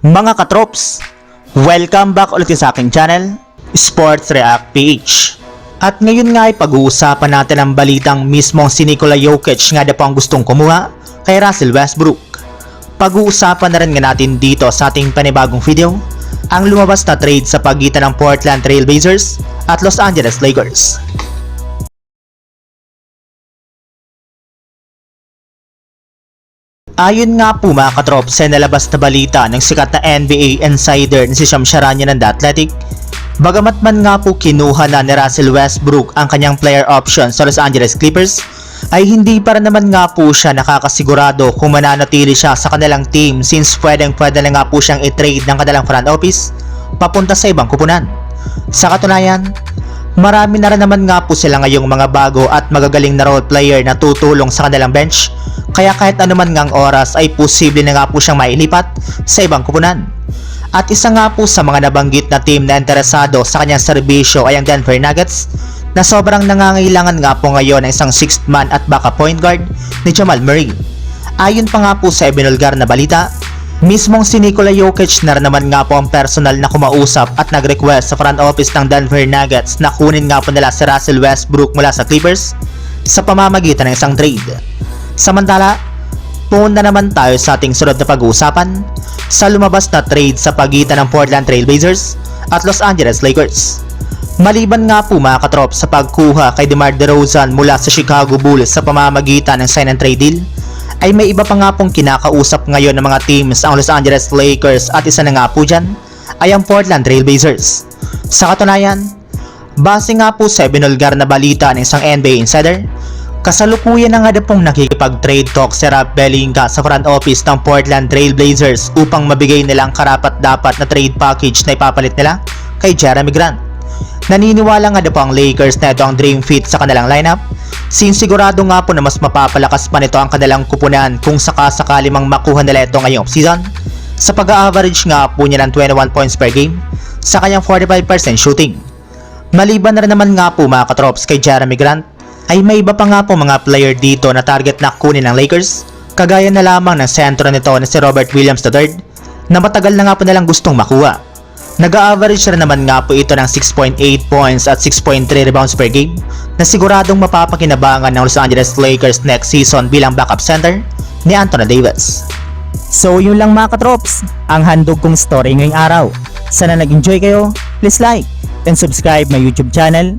Mga katrops, welcome back ulit sa aking channel, Sports React PH. At ngayon nga ay pag-uusapan natin ang balitang mismong si Nikola Jokic nga na ang gustong kumuha kay Russell Westbrook. Pag-uusapan na rin nga natin dito sa ating panibagong video ang lumabas na trade sa pagitan ng Portland Trail Blazers at Los Angeles Lakers. Ayon nga po mga katrop sa nalabas na balita ng sikat na NBA insider na si Sham Charania ng The Athletic, bagamat man nga po kinuha na ni Russell Westbrook ang kanyang player option sa Los Angeles Clippers, ay hindi pa rin naman nga po siya nakakasigurado kung mananatili siya sa kanilang team since pwedeng pwede na nga po siyang i-trade ng kanilang front office papunta sa ibang kupunan. Sa katunayan, Marami na rin naman nga po sila ngayong mga bago at magagaling na role player na tutulong sa kanilang bench kaya kahit anuman ngang oras ay posible na nga po siyang mailipat sa ibang kupunan. At isa nga po sa mga nabanggit na team na interesado sa kanyang serbisyo ay ang Denver Nuggets na sobrang nangangailangan nga po ngayon ng isang sixth man at backup point guard ni Jamal Murray. Ayon pa nga po sa ibinulgar na balita, Mismong si Nikola Jokic na naman nga po ang personal na kumausap at nag-request sa front office ng Denver Nuggets na kunin nga po nila si Russell Westbrook mula sa Clippers sa pamamagitan ng isang trade. Samantala, punta naman tayo sa ating sunod na pag-uusapan sa lumabas na trade sa pagitan ng Portland Trail Blazers at Los Angeles Lakers. Maliban nga po mga katrop sa pagkuha kay DeMar DeRozan mula sa Chicago Bulls sa pamamagitan ng sign and trade deal, ay may iba pa nga pong kinakausap ngayon ng mga teams ang Los Angeles Lakers at isa na nga po dyan ay ang Portland Trail Blazers. Sa katunayan, base nga po sa binulgar na balita ng isang NBA insider, kasalukuyan na nga na pong nakikipag-trade talk si Rob Pelinka sa front office ng Portland Trail Blazers upang mabigay nilang karapat-dapat na trade package na ipapalit nila kay Jeremy Grant. Naniniwala nga na po ang Lakers na ito ang dream fit sa kanilang lineup since sigurado nga po na mas mapapalakas pa nito ang kanilang kupunan kung sakasakali mang makuha nila ito ngayong season sa pag-average nga po niya ng 21 points per game sa kanyang 45% shooting. Maliban na rin naman nga po mga katrops kay Jeremy Grant ay may iba pa nga po mga player dito na target na kunin ng Lakers kagaya na lamang ng sentro nito na si Robert Williams III na matagal na nga po nilang gustong makuha. Nag-average rin naman nga po ito ng 6.8 points at 6.3 rebounds per game na siguradong mapapakinabangan ng Los Angeles Lakers next season bilang backup center ni Anthony Davis. So yun lang mga katrops, ang handog kong story ngayong araw. Sana nag-enjoy kayo, please like and subscribe my YouTube channel,